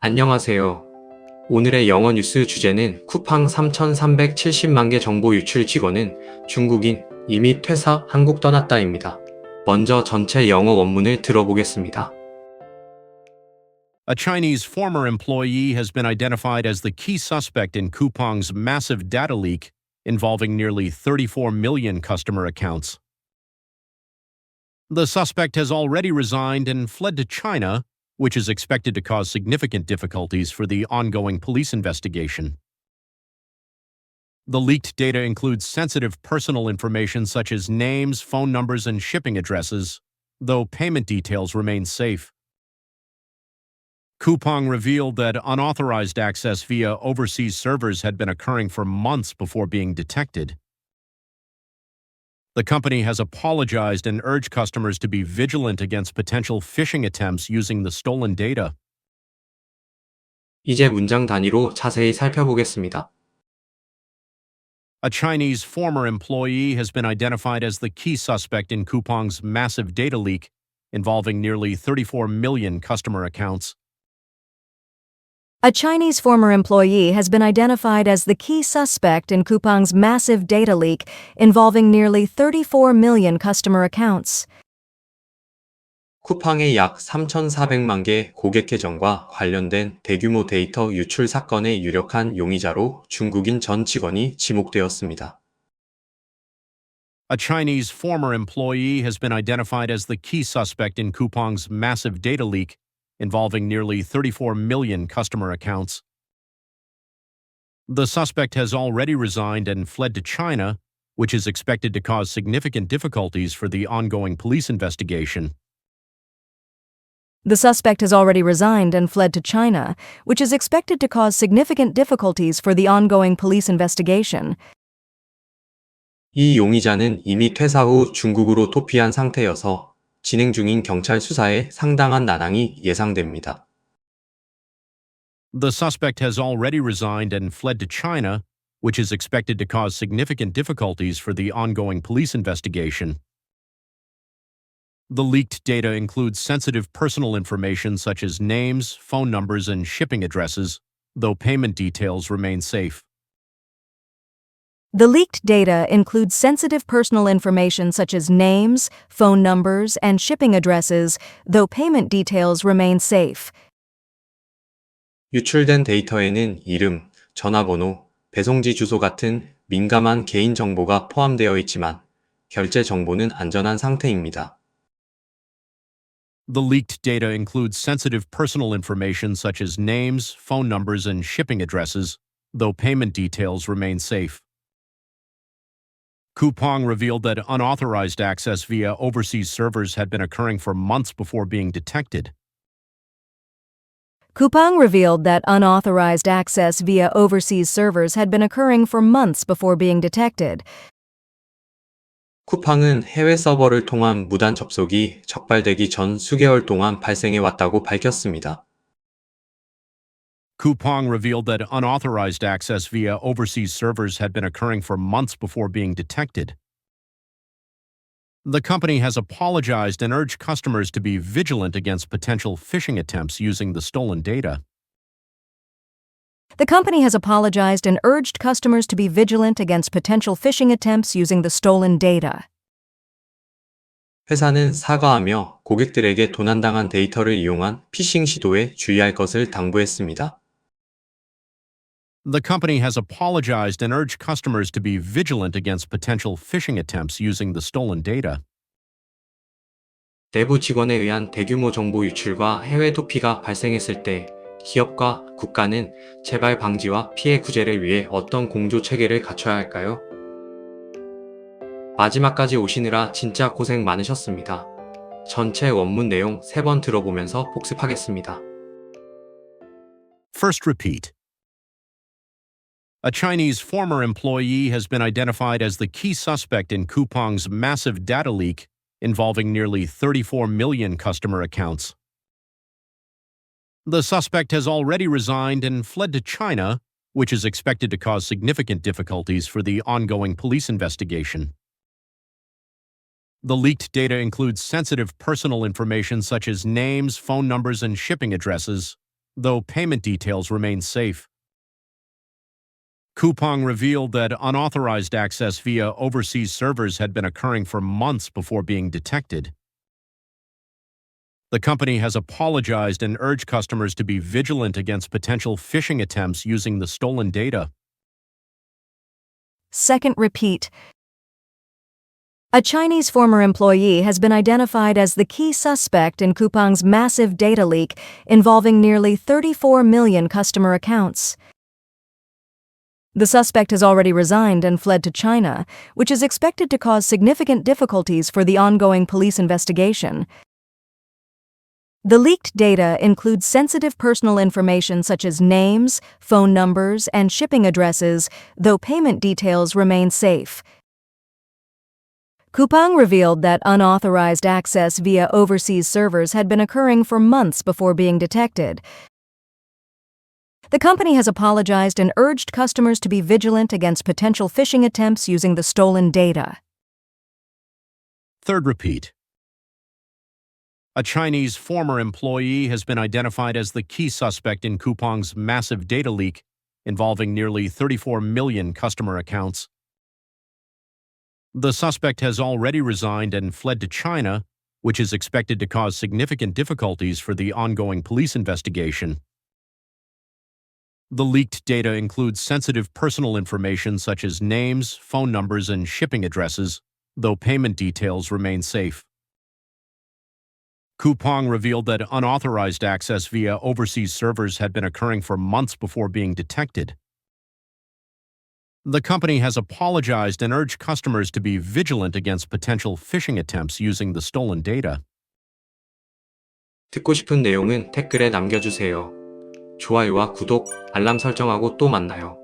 안녕하세요. 오늘의 영어 뉴스 주제는 쿠팡 3,370만 개 정보 유출 직원은 중국인 이미 퇴사 한국 떠났다입니다. 먼저 전체 영어 원문을 들어보겠습니다. A Chinese former employee has been identified as the key suspect in Coupang's massive data leak involving nearly 34 million customer accounts. The suspect has already resigned and fled to China, which is expected to cause significant difficulties for the ongoing police investigation. The leaked data includes sensitive personal information such as names, phone numbers, and shipping addresses, though payment details remain safe. Coupang revealed that unauthorized access via overseas servers had been occurring for months before being detected. The company has apologized and urged customers to be vigilant against potential phishing attempts using the stolen data. 이제 문장 단위로 자세히 살펴보겠습니다. A Chinese former employee has been identified as the key suspect in Coupang's massive data leak involving nearly 34 million customer accounts. A Chinese former employee has been identified as the key suspect in Coupang's massive data leak involving nearly 34 million customer accounts. 쿠팡의 약 3,400만 개 고객 계정과 관련된 대규모 데이터 유출 사건의 유력한 용의자로 중국인 전 직원이 지목되었습니다. A Chinese former employee has been identified as the key suspect in Coupang's massive data leak involving nearly 34 million customer accounts. The suspect has already resigned and fled to China, which is expected to cause significant difficulties for the ongoing police investigation. The suspect has already resigned and fled to China, which is expected to cause significant difficulties for the ongoing police investigation. 이 용의자는 이미 퇴사 후 중국으로 도피한 상태여서 진행 중인 경찰 수사에 상당한 난항이 예상됩니다. The suspect has already resigned and fled to China, which is expected to cause significant difficulties for the ongoing police investigation. The leaked data includes sensitive personal information such as names, phone numbers, and shipping addresses, though payment details remain safe. The leaked data includes sensitive personal information such as names, phone numbers, and shipping addresses, though payment details remain safe. 유출된 데이터에는 이름, 전화번호, 배송지 주소 같은 민감한 개인 정보가 포함되어 있지만 결제 정보는 안전한 상태입니다. The leaked data includes sensitive personal information such as names, phone numbers, and shipping addresses, though payment details remain safe. Coupang revealed that unauthorized access via overseas servers had been occurring for months before being detected. Coupang revealed that unauthorized access via overseas servers had been occurring for months before being detected. 쿠팡은 해외 서버를 통한 무단 접속이 적발되기 전 수개월 동안 발생해 왔다고 밝혔습니다. Coupang revealed that unauthorized access via overseas servers had been occurring for months before being detected. The company has apologized and urged customers to be vigilant against potential phishing attempts using the stolen data. The company has apologized and urged customers to be vigilant against potential phishing attempts using the stolen data. 회사는 사과하며 고객들에게 도난당한 데이터를 이용한 피싱 시도에 주의할 것을 당부했습니다. The company has apologized and urged customers to be vigilant against potential phishing attempts using the stolen data. 내부 직원에 의한 대규모 정보 유출과 해외 도피가 발생했을 때 기업과 국가는 재발 방지와 피해 구제를 위해 어떤 공조 체계를 갖춰야 할까요? 마지막까지 오시느라 진짜 고생 많으셨습니다. 전체 원문 내용 세번 들어보면서 복습하겠습니다. First repeat. A Chinese former employee has been identified as the key suspect in Coupang's massive data leak involving nearly 34 million customer accounts. The suspect has already resigned and fled to China, which is expected to cause significant difficulties for the ongoing police investigation. The leaked data includes sensitive personal information such as names, phone numbers, and shipping addresses, though payment details remain safe. Coupang revealed that unauthorized access via overseas servers had been occurring for months before being detected. The company has apologized and urged customers to be vigilant against potential phishing attempts using the stolen data. Second repeat. A Chinese former employee has been identified as the key suspect in Coupang's massive data leak involving nearly 34 million customer accounts. The suspect has already resigned and fled to China, which is expected to cause significant difficulties for the ongoing police investigation. The leaked data includes sensitive personal information such as names, phone numbers, and shipping addresses, though payment details remain safe. Coupang revealed that unauthorized access via overseas servers had been occurring for months before being detected. The company has apologized and urged customers to be vigilant against potential phishing attempts using the stolen data. Third repeat. A Chinese former employee has been identified as the key suspect in Coupang's massive data leak involving nearly 34 million customer accounts. The suspect has already resigned and fled to China, which is expected to cause significant difficulties for the ongoing police investigation. The leaked data includes sensitive personal information such as names, phone numbers, and shipping addresses, though payment details remain safe. Coupang revealed that unauthorized access via overseas servers had been occurring for months before being detected. The company has apologized and urged customers to be vigilant against potential phishing attempts using the stolen data. 듣고 싶은 내용은 댓글에 남겨주세요. 좋아요와 구독, 알람 설정하고 또 만나요.